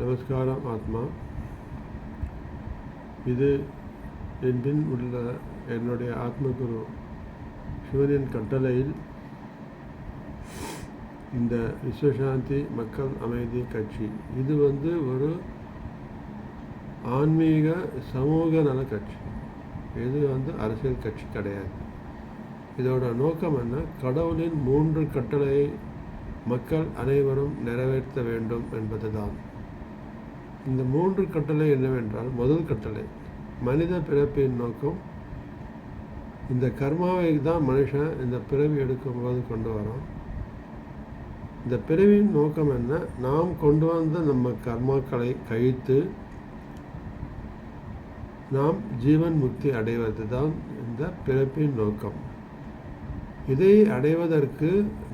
நமஸ்காரம் ஆத்மா. இது என் பின் உள்ள என்னுடைய ஆத்மகுரு சிவனின் கட்டளையில் இந்த விஸ்வசாந்தி மக்கள் அமைதி கட்சி. இது வந்து ஒரு ஆன்மீக சமூக நல கட்சி. இது வந்து அரசியல் கட்சி கிடையாது. இதோட நோக்கம் என்ன? கடவுளின் மூன்று கட்டளையை மக்கள் அனைவரும் நிறைவேற்ற வேண்டும் என்பதுதான். இந்த மூன்று கட்டளை என்னவென்றால் முதல் கட்டளை மனித பிறப்பின் நோக்கம். இந்த கர்மாவை தான் மனுஷன் இந்த பிறவி எடுக்கும்போது கொண்டு வரோம் இந்த பிறவியின் நோக்கம் என்ன? நாம் கொண்டு வந்த நம்ம கர்மாக்களை கழித்து நாம் ஜீவன் முக்தி அடைவது தான் இந்த பிறப்பின் நோக்கம். இதை அடைவதற்கு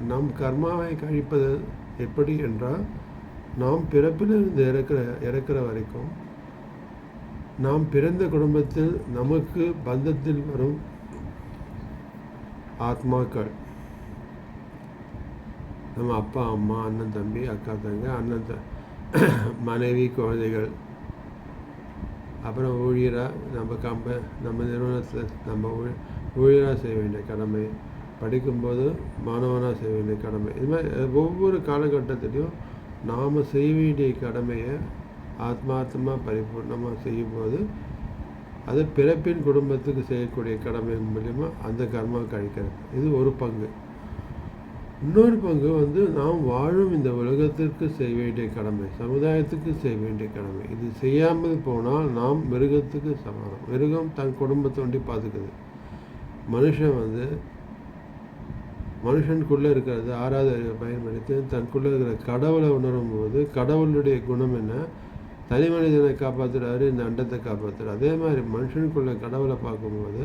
நம் கர்மாவை கழிப்பது எப்படி என்றால் நாம் பிறப்பிலிருந்து இறக்கிற இறக்கிற வரைக்கும் நாம் பிறந்த குடும்பத்தில் நமக்கு பந்தத்தில் வரும் ஆத்மாக்கள். நம்ம அப்பா அம்மா அண்ணன் தம்பி அக்கா தங்க அண்ணன் த மனைவி குழந்தைகள். அப்புறம் ஊழியராக நம்ம கம்ப நம்ம நிறுவனத்தில் நம்ம ஊழியராக செய்ய வேண்டிய கடமை. படிக்கும்போது மாணவனாக செய்ய வேண்டிய கடமை. இது மாதிரி ஒவ்வொரு காலகட்டத்திலையும் நாம் செய்ய வேண்டிய கடமையை ஆத்மார்த்தமாக பரிபூர்ணமாக செய்யும்போது அது பிறப்பின் குடும்பத்துக்கு செய்யக்கூடிய கடமை மூலிமா அந்த கர்மா கழிக்கிறது. இது ஒரு பங்கு. இன்னொரு பங்கு வந்து நாம் வாழும் இந்த உலகத்திற்கு செய்ய வேண்டிய கடமை சமுதாயத்துக்கு செய்ய வேண்டிய கடமை. இது செய்யாமல் போனால் நாம் மிருகத்துக்கு சமானம் மிருகம் தன் குடும்பத்தை ஒண்டி பார்த்துக்குது மனுஷன் வந்து மனுஷனுக்குள்ளே இருக்கிறது ஆறாவது அறிவை பயன்படுத்தி தனக்குள்ளே இருக்கிற கடவுளை உணரும் போது கடவுளுடைய குணம் என்ன? தனி மனிதனை காப்பாற்றுறாரு இந்த அண்டத்தை காப்பாற்றுறாரு அதே மாதிரி மனுஷனுக்குள்ள கடவுளை பார்க்கும்போது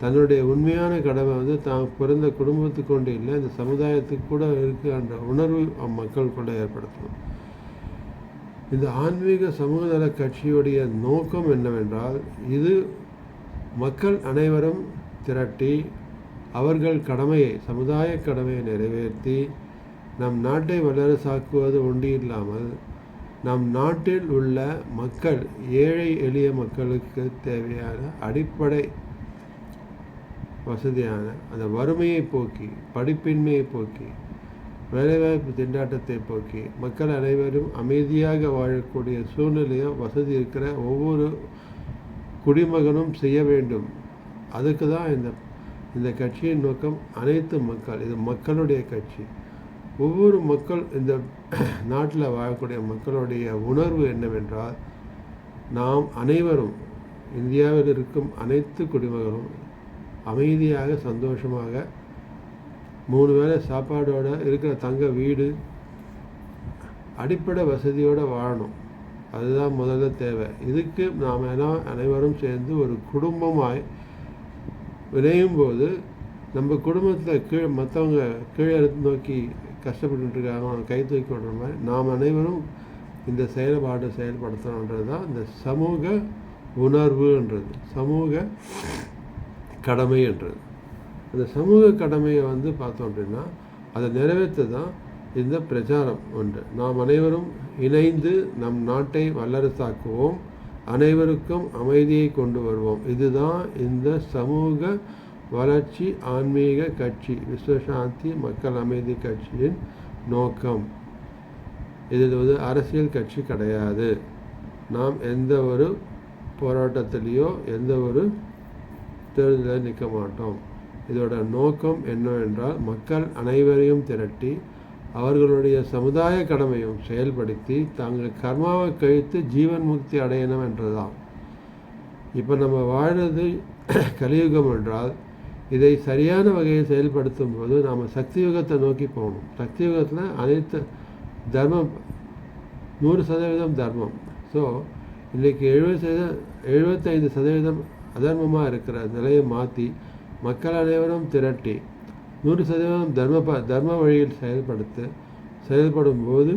தன்னுடைய உண்மையான கடமை வந்து தான் பிறந்த குடும்பத்துக்கு கொண்டு இல்லை இந்த சமுதாயத்துக்கு கூட இருக்குன்ற உணர்வு மக்களுக்குள்ள ஏற்படுத்தணும். இந்த ஆன்மீக சமூக நல கட்சியுடைய நோக்கம் என்னவென்றால் இது மக்கள் அனைவரும் திரட்டி அவர்கள் கடமையை சமுதாய கடமையை நிறைவேற்றி நம் நாட்டை வல்லரசாக்குவது ஒன்று இல்லாமல் நம் நாட்டில் உள்ள மக்கள் ஏழை எளிய மக்களுக்கு தேவையான அடிப்படை வசதியான அந்த வறுமையை போக்கி படிப்பின்மையை போக்கி வேலைவாய்ப்பு திண்டாட்டத்தை போக்கி மக்கள் அனைவரும் அமைதியாக வாழக்கூடிய சூழ்நிலையை வசதி இருக்கிற ஒவ்வொரு குடிமகனும் செய்ய வேண்டும். அதுக்கு தான் இந்த இந்த கட்சியின் நோக்கம் அனைத்து மக்கள் இது மக்களுடைய கட்சி. ஒவ்வொரு மக்கள் இந்த நாட்டில் வாழக்கூடிய மக்களுடைய உணர்வு என்னவென்றால் நாம் அனைவரும் இந்தியாவில் இருக்கும் அனைத்து குடிமகளும் அமைதியாக சந்தோஷமாக மூணு வேளை சாப்பாடோட இருக்கிற தங்க வீடு அடிப்படை வசதியோடு வாழணும். அதுதான் முதல்ல தேவை. இதுக்கு நாம் எல்லாம் அனைவரும் சேர்ந்து ஒரு குடும்பமாய் விளையும் போது நம்ம குடும்பத்தில் கீழே மற்றவங்க கீழே நோக்கி கஷ்டப்பட்டுருக்காங்க அவங்க கை தூக்கி விடுற மாதிரி நாம் அனைவரும் இந்த செயல்பாடு செயல்படுத்தணுன்றது தான் இந்த சமூக உணர்வுன்றது சமூக கடமைன்றது. அந்த சமூக கடமையை வந்து பார்த்தோம் அப்படின்னா அதை நிறைவேற்ற தான் இந்த பிரச்சாரம் ஒன்று. நாம் அனைவரும் இணைந்து நம் நாட்டை வல்லரசாக்குவோம். அனைவருக்கும் அமைதியை கொண்டு வருவோம். இதுதான் இந்த சமூக வளர்ச்சி ஆன்மீக கட்சி விஸ்வசாந்தி மக்கள் அமைதி கட்சியின் நோக்கம். இதில் வந்து அரசியல் கட்சி கிடையாது. நாம் எந்த ஒரு போராட்டத்திலேயோ எந்த ஒரு தேர்தலில் நிற்க மாட்டோம். இதோட நோக்கம் என்னவென்றால் மக்கள் அனைவரையும் திரட்டி அவர்களுடைய சமுதாய கடமையும் செயல்படுத்தி தாங்கள் கர்மாவை கழித்து ஜீவன் முக்தி அடையணும் என்றுதான் இப்போ நம்ம வாழ்றது கலியுகம் என்றால் இதை சரியான வகையில் செயல்படுத்தும் போது நாம் சக்தி யுகத்தை நோக்கி போகணும். சக்தி யுகத்தில் அனைத்து தர்மம் நூறு சதவீதம் தர்மம். ஸோ இன்றைக்கி எழுபது சதவீதம் எழுபத்தைந்து சதவீதம் அதர்மமாக இருக்கிற நிலையை மாற்றி மக்கள் அனைவரும் திரட்டி நூறு சதவீதம் தர்ம ப தர்ம வழியில் செயல்படுத்த செயல்படும் போது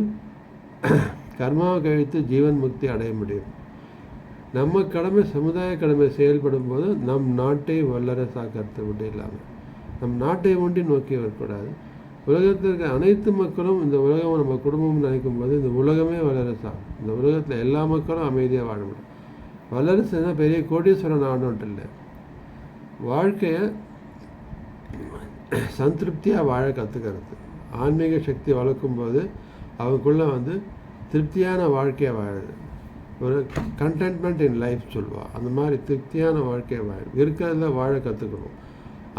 கர்மாவை கழித்து ஜீவன் முக்தி அடைய முடியும். நம்ம கடமை சமுதாய கடமை செயல்படும் போது நம் நாட்டை வல்லரசாக்கிறது மட்டும் இல்லாமல் நம் நாட்டை ஒன்றி நோக்கி வரக்கூடாது. உலகத்தில் இருக்க அனைத்து மக்களும் இந்த உலகம் நம்ம குடும்பம் நினைக்கும் போது இந்த உலகமே வல்லரசாகும். இந்த உலகத்தில் எல்லா மக்களும் அமைதியாக வாழ முடியும். வல்லரசுனா பெரிய கோடீஸ்வரன் ஆடணுன்ட்டு இல்லை. வாழ்க்கையை சந்திருப்தியாக வாழ கற்றுக்கிறது ஆன்மீக சக்தி வளர்க்கும்போது அவங்களுக்குள்ள வந்து திருப்தியான வாழ்க்கையை வாழுது. ஒரு கண்டென்ட்மெண்ட் இன் லைஃப் சொல்லுவாள் அந்த மாதிரி திருப்தியான வாழ்க்கையை வாழ. இருக்கிறதுல வாழ கற்றுக்கணும்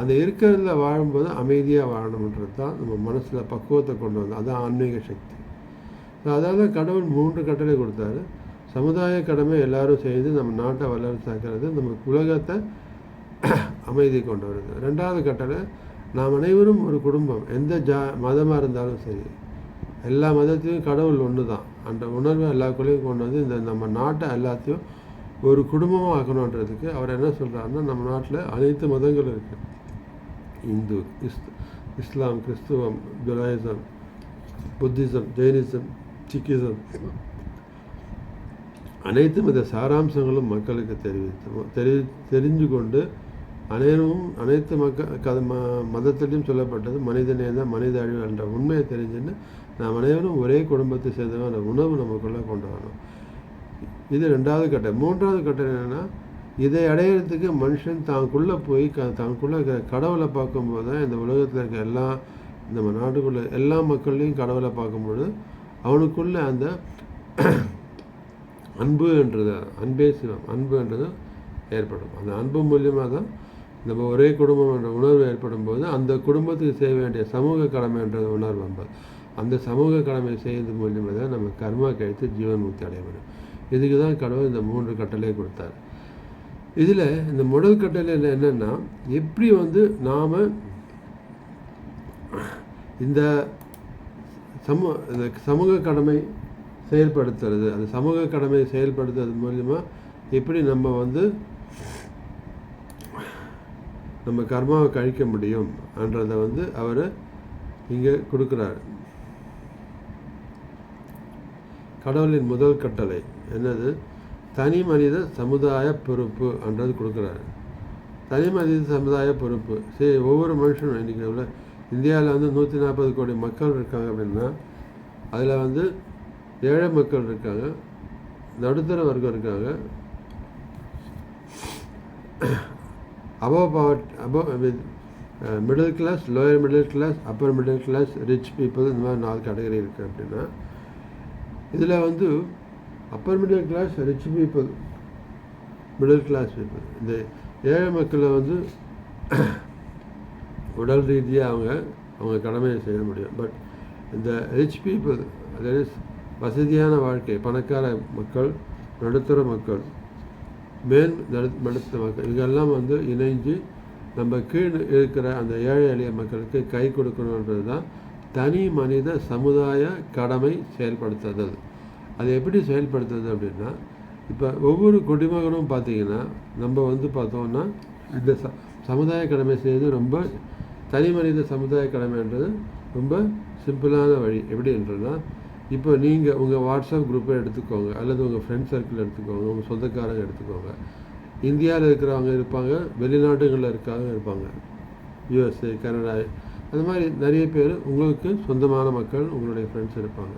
அந்த இருக்கிறதுல வாழும்போது அமைதியாக வாழணுன்றது தான் நம்ம மனசில் பக்குவத்தை கொண்டு வந்தோம் அதுதான் ஆன்மீக சக்தி. ஸோ கடவுள் மூன்று கட்டளை கொடுத்தாரு. சமுதாய கடமை எல்லாரும் செய்து நம்ம நாட்டை வல்லரசாக்கிறது நம்ம உலகத்தை அமைதி கொண்டு வருது. ரெண்டாவது கட்டளை நாம் அனைவரும் ஒரு குடும்பம். எந்த ஜா மதமாக இருந்தாலும் சரி. எல்லா மதத்தையும் கடவுள் ஒன்று தான் அந்த உணர்வை எல்லாக்குள்ளேயும் கொண்டு வந்து இந்த நம்ம நாட்டை எல்லாத்தையும் ஒரு குடும்பமாக ஆக்கணுன்றதுக்கு அவர் என்ன சொல்கிறாருன்னா நம்ம நாட்டில் அனைத்து மதங்களும் இருக்குது இந்து இஸ் இஸ்லாம் கிறிஸ்துவம் ஜுலாயிசம் புத்திசம் ஜெயினிசம் சிக்கிசம். அனைத்து மத சாராம்சங்களும் மக்களுக்கு தெரிவித்து தெரி தெரிஞ்சு கொண்டு அனைவரும் அனைத்து மக்கள் ம மதத்திலையும் சொல்லப்பட்டது மனிதநேயம் மனித அழிவு என்ற உண்மையை தெரிஞ்சுன்னு நாம் அனைவரும் ஒரே குடும்பத்தை சேர்ந்தவங்க உணவு நமக்குள்ளே கொண்டு வரணும். இது ரெண்டாவது கட்டம். மூன்றாவது கட்டம் என்னென்னா இதை அடையிறதுக்கு மனுஷன் தாங்குள்ளே போய் க தாங்குள்ளே இருக்கிற கடவுளை பார்க்கும்போது தான் இந்த உலகத்தில் இருக்கிற எல்லா நம்ம நாட்டுக்குள்ளே எல்லா மக்கள்லையும் கடவுளை பார்க்கும்பொழுது அவனுக்குள்ள அந்த அன்பு என்றது அன்பே சிவம். அன்புன்றது ஏற்படும். அந்த அன்பு மூலியமாக தான் நம்ம ஒரே குடும்பம் என்ற உணர்வு ஏற்படும் போது அந்த குடும்பத்துக்கு செய்ய வேண்டிய சமூக கடமை என்ற உணர்வு என்பது அந்த சமூக கடமை செய்வது மூலியமாக தான் நம்ம கர்மா கழித்து ஜீவன் முக்தி அடைய முடியும் இதுக்கு தான் கடவுள் இந்த மூன்று கட்டளையை கொடுத்தார். இதில் இந்த முதல் கட்டளையில் என்னென்னா எப்படி வந்து நாம் இந்த சமூக இந்த சமூக கடமை செயல்படுத்துறது அந்த சமூக கடமை செயல்படுத்துறது மூலிமா எப்படி நம்ம வந்து நம்ம கர்மாவை கழிக்க முடியும் என்றதை வந்து அவர் இங்கே கொடுக்குறாரு. கடவுளின் முதல் கட்டளை என்னது? தனி மனித சமுதாய பொறுப்பு என்றது கொடுக்குறாரு. தனி மனித சமுதாய பொறுப்பு. சரி ஒவ்வொரு மனுஷனும் இன்றைக்கி உள்ள இந்தியாவில் வந்து நூற்றி நாற்பது கோடி மக்கள் இருக்காங்க அப்படின்னா அதில் வந்து ஏழை மக்கள் இருக்காங்க நடுத்தர வர்க்கம் இருக்காங்க. Above power above middle class lower middle class upper middle class rich people இந்த மாதிரி நாலு கேட்டகரி இருக்குது அப்படின்னா இதில் வந்து upper middle class rich people middle class people இந்த ஏழை மக்களை வந்து உடல் ரீதியாக அவங்க அவங்க கடமையை செய்ய முடியும். பட் இந்த ரிச் பீப்புள் அதாவது வசதியான வாழ்க்கை பணக்கார மக்கள் நடுத்தர மக்கள் மேல் நடு மக்கள். இதெல்லாம் வந்து இணைஞ்சு நம்ம கீழ் இருக்கிற அந்த ஏழை எளிய மக்களுக்கு கை கொடுக்கணுன்றது தான் தனி மனித சமுதாய கடமை செயல்படுத்துதல். அது எப்படி செயல்படுத்துறது அப்படின்னா இப்போ ஒவ்வொரு குடிமகனும் பார்த்திங்கன்னா நம்ம வந்து பார்த்தோம்னா இந்த ச சமுதாய கடமை செய்வது ரொம்ப தனி மனித சமுதாய கடமைன்றது ரொம்ப சிம்பிளான வழி. எப்படி என்றதுனா இப்போ நீங்கள் உங்கள் வாட்ஸ்அப் குரூப்பை எடுத்துக்கோங்க அல்லது உங்கள் ஃப்ரெண்ட் சர்க்கிள் எடுத்துக்கோங்க உங்கள் சொந்தக்காரங்க எடுத்துக்கோங்க. இந்தியாவில் இருக்கிறவங்க இருப்பாங்க வெளிநாடுகளில் இருக்கிறவங்க இருப்பாங்க. யூஎஸ்ஏ கனடா அந்த மாதிரி நிறைய பேர் உங்களுக்கு சொந்தமான மக்கள் உங்களுடைய ஃப்ரெண்ட்ஸ் இருப்பாங்க.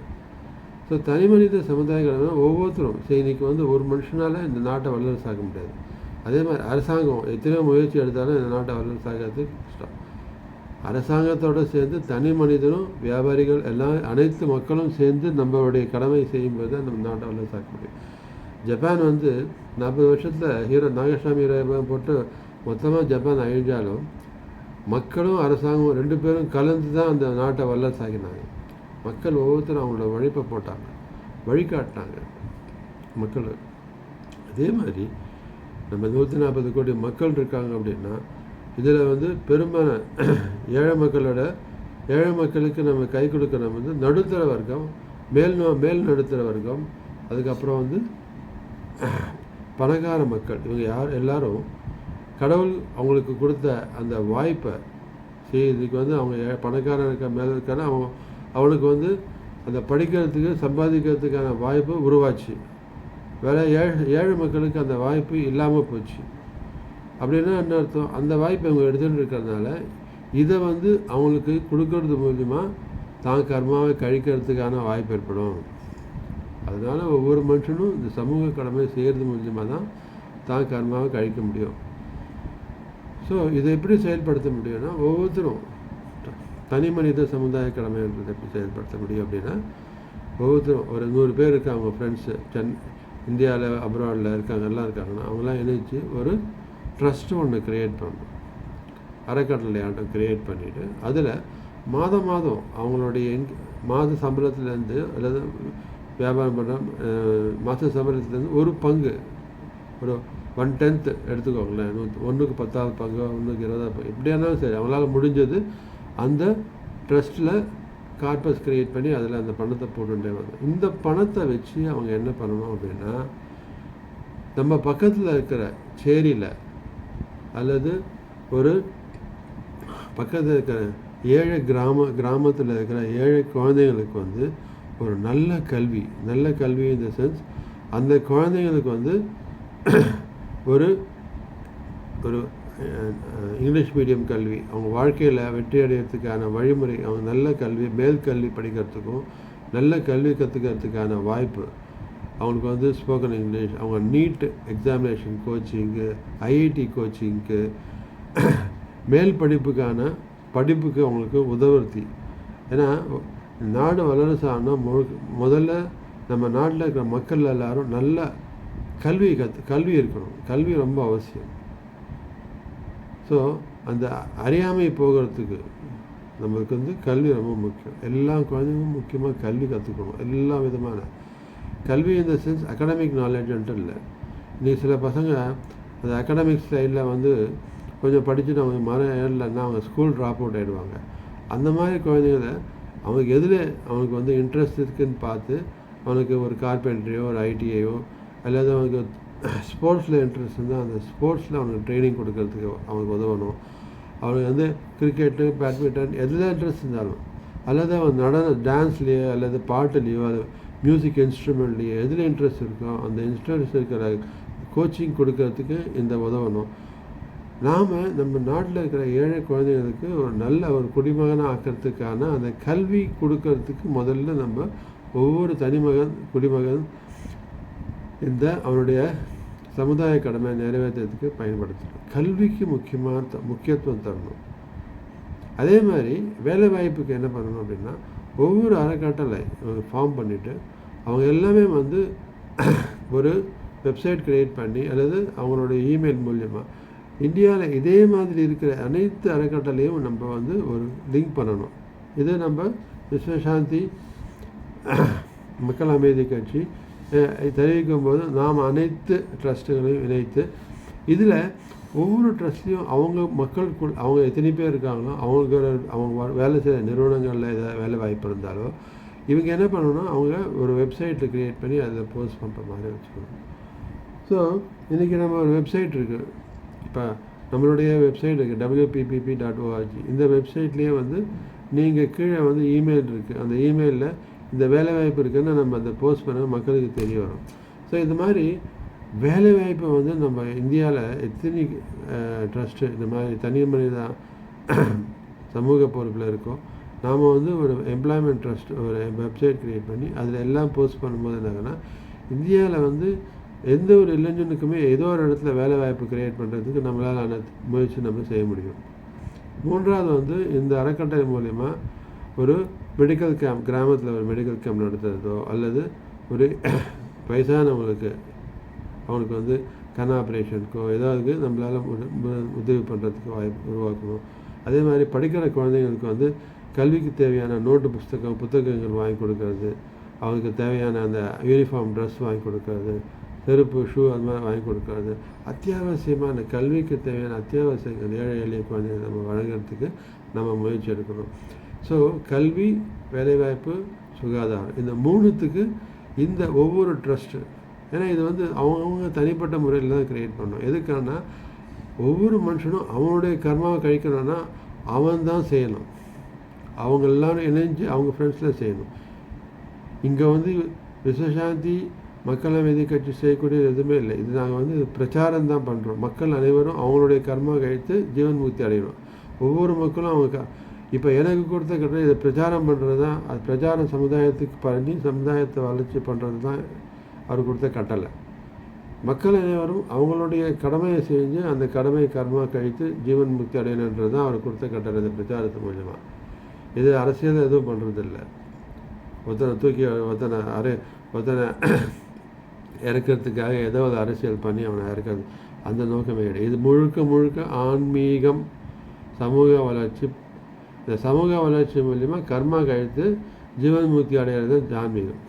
ஸோ தனி மனித சமுதாய ஒவ்வொருத்தரும் சரி இன்றைக்கி வந்து ஒரு மனுஷனால் இந்த நாட்டை வல்லரசாக்க முடியாது. அதே மாதிரி அரசாங்கம் எத்தனையோ முயற்சி எடுத்தாலும் இந்த நாட்டை வல்லரசாகிறதுக்கு அரசாங்கத்தோடு சேர்ந்து தனி மனிதனும் வியாபாரிகள் எல்லாம் அனைத்து மக்களும் சேர்ந்து நம்மளுடைய கடமை செய்யும்போது தான் நம்ம நாட்டை வல்லரசாக்க முடியும். ஜப்பான் வந்து நாற்பது வருஷத்தில் ஹீரோ நாகசாமி ஹீரோ போட்டு மொத்தமாக ஜப்பான் அழிஞ்சாலும் மக்களும் அரசாங்கம் ரெண்டு பேரும் கலந்து தான் அந்த நாட்டை வல்லரசாகினாங்க மக்கள் ஒவ்வொருத்தரும் அவங்களோட உழைப்பை போட்டாங்க வழிகாட்டினாங்க மக்கள். அதே மாதிரி நம்ம நூற்றி நாற்பது கோடி மக்கள் இருக்காங்க அப்படின்னா இதில் வந்து பெரும்பாலான ஏழை மக்களோட ஏழை மக்களுக்கு நம்ம கை கொடுக்கணும் வந்து நடுத்தர வர்க்கம் மேல் மேல் நடுத்தர வர்க்கம் அதுக்கப்புறம் வந்து பணக்கார மக்கள் இவங்க யார் எல்லாரும் கடவுள் அவங்களுக்கு கொடுத்த அந்த வாய்ப்பை சரி இதுக்கு வந்து அவங்க ஏ- பணக்காரன் இருக்க மேலே இருக்கான அவன் அவனுக்கு வந்து அந்த படிக்கிறதுக்கு சம்பாதிக்கிறதுக்கான வாய்ப்பு உருவாச்சு. வேற ஏழை ஏழை மக்களுக்கு அந்த வாய்ப்பு இல்லாமல் போச்சு. அப்படின்னா என்ன அர்த்தம்? அந்த வாய்ப்பை அவங்க எடுத்துகிட்டு இருக்கிறதுனால இதை வந்து அவங்களுக்கு கொடுக்கறது மூலிமா தான் கர்மாவை கழிக்கிறதுக்கான வாய்ப்பு ஏற்படும். அதனால் ஒவ்வொரு மனுஷனும் இந்த சமூக கடமை செய்கிறது மூலியமாக தான் தான் கர்மாவை கழிக்க முடியும். ஸோ இதை எப்படி செயல்படுத்த முடியும்னா ஒவ்வொருத்தரும் தனி மனித சமுதாய கடமைன்றதை எப்படி செயல்படுத்த முடியும் அப்படின்னா ஒவ்வொருத்தரும் ஒரு நூறு பேர் இருக்காங்க ஃப்ரெண்ட்ஸு சென் இந்தியாவில் அப்ராடில் இருக்காங்க எல்லாம் இருக்காங்கன்னா அவங்களாம் இணைச்சு ஒரு ட்ரஸ்ட்டு ஒன்று க்ரியேட் பண்ணணும். அறக்கட்டளை ஆட்டம் க்ரியேட் பண்ணிவிட்டு அதில் மாதம் மாதம் அவங்களுடைய இன் மாத சம்பளத்துலேருந்து அல்லது வியாபாரம் பண்ணுற மாத சம்பளத்துலேருந்து ஒரு பங்கு ஒரு ஒன் டென்த்து எடுத்துக்கோங்களேன். ஒன்றுக்கு பத்தாவது பங்கு ஒன்றுக்கு இருபதாவது பங்கு எப்படியா இருந்தாலும் சரி அவங்களால முடிஞ்சது அந்த ட்ரஸ்ட்டில் கார்பஸ் க்ரியேட் பண்ணி அதில் அந்த பணத்தை போட்டுட்டே வந்தோம் இந்த பணத்தை வச்சு அவங்க என்ன பண்ணணும் அப்படின்னா நம்ம பக்கத்தில் இருக்கிற சேரியில் அல்லது ஒரு பக்கத்தில் இருக்கிற ஏழை கிராம கிராமத்தில் இருக்கிற ஏழை குழந்தைங்களுக்கு வந்து ஒரு நல்ல கல்வி நல்ல கல்வி இந்த சென்ஸ் அந்த குழந்தைங்களுக்கு வந்து ஒரு ஒரு இங்கிலீஷ் மீடியம் கல்வி அவங்க வாழ்க்கையில் வெற்றி அடையிறதுக்கான வழிமுறை அவங்க நல்ல கல்வி மேல் கல்வி படிக்கிறதுக்கும் நல்ல கல்வி கற்றுக்கிறதுக்கான வாய்ப்பு அவங்களுக்கு வந்து ஸ்போக்கன் இங்கிலீஷ் அவங்க நீட் எக்ஸாமினேஷன் கோச்சிங்கு ஐஐடி கோச்சிங்க்கு மேல் படிப்புக்கான படிப்புக்கு அவங்களுக்கு உதவுறுத்தி ஏன்னா நாடு வல்லரசு ஆனால் மு முதல்ல நம்ம நாட்டில் இருக்கிற மக்கள் எல்லாரும் நல்ல கல்வி கற்று கல்வி இருக்கணும். கல்வி ரொம்ப அவசியம். ஸோ அந்த அறியாமை போகிறதுக்கு நம்மளுக்கு வந்து கல்வி ரொம்ப முக்கியம். எல்லா குழந்தைங்களும் முக்கியமாக கல்வி கற்றுக்கணும் எல்லா விதமான கல்வி இந்த சென்ஸ் அகடமிக் நாலேஜ்ன்ட்டு இல்லை. இன்றைக்கி சில பசங்க அந்த அகடமிக் சைடில் வந்து கொஞ்சம் படிச்சுட்டு அவங்க மரம் ஏறலைன்னா அவங்க ஸ்கூல் ட்ராப் அவுட் ஆகிடுவாங்க அந்த மாதிரி குழந்தைங்கள அவனுக்கு எதில் அவனுக்கு வந்து இன்ட்ரெஸ்ட் இருக்குதுன்னு பார்த்து அவனுக்கு ஒரு கார்பெண்ட்ரியோ ஒரு ஐடிஐயோ அல்லது அவனுக்கு ஸ்போர்ட்ஸில் இன்ட்ரெஸ்ட் இருந்தால் அந்த ஸ்போர்ட்ஸில் அவனுக்கு ட்ரைனிங் கொடுக்கறதுக்கு அவனுக்கு உதவணும். அவனுக்கு வந்து கிரிக்கெட்டு பேட்மிண்டன் எதில் இன்ட்ரெஸ்ட் இருந்தாலும் அல்லது அவன் நடன டான்ஸ்லேயோ அல்லது பாட்டுலேயோ அது மியூசிக் இன்ஸ்ட்ருமெண்ட்லேயே எதில் இன்ட்ரெஸ்ட் இருக்கோ அந்த இன்ட்ரெஸ்ட் இருக்கிற கோச்சிங் கொடுக்கறதுக்கு இந்த உதவணும். நாம் நம்ம நாட்டில் இருக்கிற ஏழை குழந்தைங்களுக்கு ஒரு நல்ல ஒரு குடிமகனாக ஆக்கிறதுக்கான அந்த கல்வி கொடுக்கறதுக்கு முதல்ல நம்ம ஒவ்வொரு தனிமகன் குடிமகன் இந்த அவனுடைய சமுதாய கடமை நிறைவேற்றுறதுக்கு பயன்படுத்தணும். கல்விக்கு முக்கியமாக த முக்கியத்துவம் தரணும். அதே மாதிரி வேலை வாய்ப்புக்கு என்ன பண்ணணும் அப்படின்னா ஒவ்வொரு அறக்கட்டளை ஃபார்ம் பண்ணிவிட்டு அவங்க எல்லாமே வந்து ஒரு வெப்சைட் க்ரியேட் பண்ணி அல்லது அவங்களுடைய இமெயில் மூலியமாக இந்தியாவில் இதே மாதிரி இருக்கிற அனைத்து அறக்கட்டளையும் நம்ம வந்து ஒரு லிங்க் பண்ணணும். இதை நம்ம விஸ்வசாந்தி மக்கள் அமைதி கட்சி தெரிவிக்கும் போது நாம் அனைத்து ட்ரஸ்ட்டுகளையும் இணைத்து இதில் ஒவ்வொரு ட்ரஸ்ட்லேயும் அவங்க மக்களுக்குள் அவங்க எத்தனை பேர் இருக்காங்களோ அவங்களுக்கு அவங்க வேலை செய்கிற நிறுவனங்களில் ஏதாவது வேலை வாய்ப்பு இருந்தாலோ இவங்க என்ன பண்ணணும்னா அவங்க ஒரு வெப்சைட்டில் க்ரியேட் பண்ணி அதில் போஸ்ட் பண்ணுற மாதிரி வச்சுக்கணும். ஸோ இன்றைக்கி நம்ம ஒரு வெப்சைட் இருக்குது இப்போ நம்மளுடைய வெப்சைட் இருக்குது டபிள்யூபிபிபி டாட் ஓஆர்ஜி இந்த வெப்சைட்லேயே வந்து நீங்கள் கீழே வந்து இமெயில் இருக்குது அந்த இமெயிலில் இந்த வேலைவாய்ப்பு இருக்குன்னு நம்ம அந்த போஸ்ட் பண்ண மக்களுக்கு தெரிய வரும். ஸோ இது மாதிரி வேலைவாய்ப்பை வந்து நம்ம இந்தியாவில் எத்தனை ட்ரஸ்ட்டு இந்த மாதிரி தனி மனித சமூக பொறுப்பில் இருக்கோ நாம் வந்து ஒரு எம்ப்ளாய்மெண்ட் ட்ரஸ்ட் ஒரு வெப்சைட் க்ரியேட் பண்ணி அதில் எல்லாம் போஸ்ட் பண்ணும்போது என்னாங்கன்னா இந்தியாவில் வந்து எந்த ஒரு இளைஞனுக்குமே ஏதோ ஒரு இடத்துல வேலை வாய்ப்பு க்ரியேட் பண்ணுறதுக்கு நம்மளால் ஆன முயற்சி நம்ம செய்ய முடியும். மூன்றாவது வந்து இந்த அறக்கட்டளை மூலிமா ஒரு மெடிக்கல் கேம்ப் கிராமத்தில் ஒரு மெடிக்கல் கேம்ப் நடத்துறதோ அல்லது ஒரு வயசானவங்களுக்கு அவனுக்கு வந்து கண் ஆப்ரேஷனுக்கோ ஏதாவது நம்மளால் உதவி பண்ணுறதுக்கு வாய்ப்பு உருவாக்கணும். அதே மாதிரி படிக்கிற குழந்தைங்களுக்கு வந்து கல்விக்கு தேவையான நோட்டு புஸ்தகம் புத்தகங்கள் வாங்கி கொடுக்கறது அவனுக்கு தேவையான அந்த யூனிஃபார்ம் ட்ரெஸ் வாங்கி கொடுக்கறது செருப்பு ஷூ அது மாதிரி வாங்கி கொடுக்கறது. அத்தியாவசியமான கல்விக்கு தேவையான அத்தியாவசியங்கள் ஏழை எளிய குழந்தைகள் நம்ம வழங்குறதுக்கு நம்ம முயற்சி எடுக்கணும். ஸோ கல்வி வேலைவாய்ப்பு சுகாதாரம் இந்த மூணுத்துக்கு இந்த ஒவ்வொரு ட்ரஸ்ட்டு ஏன்னா இது வந்து அவங்கவுங்க தனிப்பட்ட முறையில் தான் க்ரியேட் பண்ணணும். எதுக்கானா ஒவ்வொரு மனுஷனும் அவனுடைய கர்மாவை கழிக்கணும்னா அவன் தான் செய்யணும். அவங்க எல்லாரும் இணைஞ்சு அவங்க ஃப்ரெண்ட்ஸில் செய்யணும். இங்கே வந்து விஸ்வசாந்தி மக்கள் அமைதி கட்சி செய்யக்கூடிய எதுவுமே இல்லை. இது நாங்கள் வந்து பிரச்சாரம் தான் பண்ணுறோம் மக்கள் அனைவரும் அவங்களுடைய கர்மா கழித்து ஜீவன் முக்தி அடையணும். ஒவ்வொரு மக்களும் அவங்க க இப்போ எனக்கு கொடுத்த கட்டளை இதை பிரச்சாரம் பண்ணுறது தான் அது பிரச்சாரம் சமுதாயத்துக்கு பண்ணி சமுதாயத்தை வளர்ச்சி பண்ணுறது தான் அவர் கொடுத்த கட்டளை. மக்கள் அனைவரும் அவங்களுடைய கடமையை செஞ்சு அந்த கடமை கர்மா கழித்து ஜீவன் முக்தி அடையணுன்றது தான் அவர் கொடுத்த கட்டளை இந்த பிரச்சாரத்து மூலயமா. இது அரசியல் எதுவும் பண்ணுறதில்லை ஒருத்தனை தூக்கி ஒருத்தனை அரை ஒருத்தனை இறக்கிறதுக்காக ஏதோ ஒரு அரசியல் பண்ணி அவனை இறக்கிறது. அந்த நோக்கமே கிடையாது. இது முழுக்க முழுக்க ஆன்மீகம் சமூக வளர்ச்சி. இந்த சமூக வளர்ச்சி மூலிமா கர்மா கழித்து ஜீவன் முக்தி அடைகிறது ஆன்மீகம்.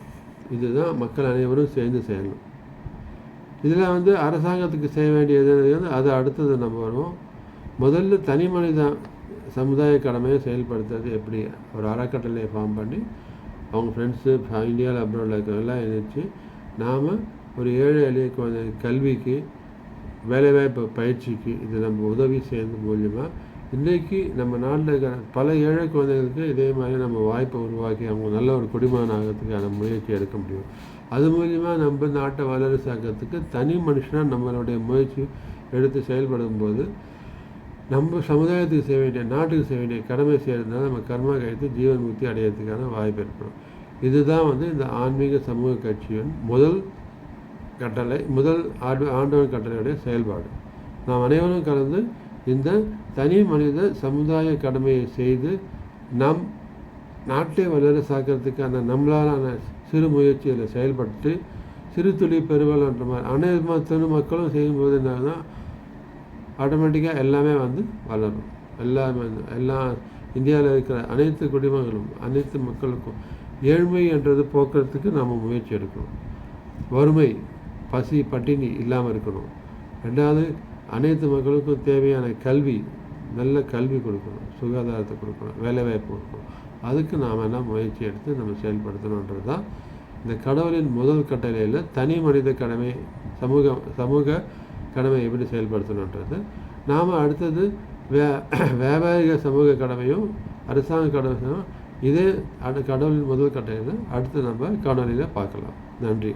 இதுதான் மக்கள் அனைவரும் சேர்ந்து செய்யணும் இதில் வந்து அரசாங்கத்துக்கு செய்ய வேண்டியது வந்து அது அடுத்தது நம்ம வருவோம். முதல்ல தனி மனித சமுதாய கடமையை செயல்படுத்துறது எப்படி? ஒரு அறக்கட்டளையை ஃபார்ம் பண்ணி அவங்க ஃப்ரெண்ட்ஸு இந்தியாவில் அப்ராடில் இருக்கிறவங்களாம் இணைச்சு நாம் ஒரு ஏழை எளிய குழந்தை கல்விக்கு வேலைவாய்ப்பு பயிற்சிக்கு இது நம்ம உதவி செய்யறது மூலியமாக இன்றைக்கி நம்ம நாட்டில் இருக்கிற பல ஏழை குழந்தைகளுக்கு இதே மாதிரி நம்ம வாய்ப்பை உருவாக்கி அவங்க நல்ல ஒரு குடிமகன் ஆகிறதுக்கான முயற்சி எடுக்க முடியும். அது மூலிமா நம்ம நாட்டை வளர்ச்சாக்கிறதுக்கு தனி மனுஷனாக நம்மளுடைய முயற்சி எடுத்து செயல்படும் போது நம்ம சமுதாயத்துக்கு செய்ய வேண்டிய நாட்டுக்கு செய்ய வேண்டிய கடமை செய்கிறதுனால நம்ம கர்மா கழித்து ஜீவன் முக்தி அடையிறதுக்கான வாய்ப்பு ஏற்படும். இதுதான் வந்து இந்த ஆன்மீக சமூக கட்சியின் முதல் கட்டளை முதல் ஆண்டு ஆண்டவன் கட்டளையுடைய செயல்பாடு. நாம் அனைவரும் கலந்து இந்த தனி மனித சமுதாய கடமையை செய்து நம் நாட்டை வளர சாக்கிறதுக்கான நம்மளாலான சிறு முயற்சிகளை செயல்பட்டு சிறு துளி பெருவலன்ற மாதிரி அனைத்து மக்களும் செய்யும்போது என்னன்னா ஆட்டோமேட்டிக்காக எல்லாமே வந்து வளரும். எல்லாமே எல்லா இந்தியாவில் இருக்கிற அனைத்து குடிமகளும் அனைத்து மக்களுக்கும் ஏழ்மை என்றது போக்குறதுக்கு நம்ம முயற்சி எடுக்கணும். வறுமை பசி பட்டினி இல்லாமல் இருக்கணும். ரெண்டாவது அனைத்து மக்களுக்கும் தேவையான கல்வி நல்ல கல்வி கொடுக்கணும் சுகாதாரத்தை கொடுக்கணும் வேலைவாய்ப்பு கொடுக்கணும். அதுக்கு நாம் என்ன முயற்சி எடுத்து நம்ம செயல்படுத்தணுன்றது தான் இந்த கடவுளின் முதல் கட்டளையில் தனி மனித கடமை சமூக சமூக கடமை எப்படி செயல்படுத்தணுன்றது. நாம் அடுத்தது வே வியாபாரிக சமூக கடமையும் அரசாங்க கடமையும் இதே அடு கடவுளின் முதல் கட்டளையில் அடுத்து நம்ம காணொலியில் பார்க்கலாம். நன்றி.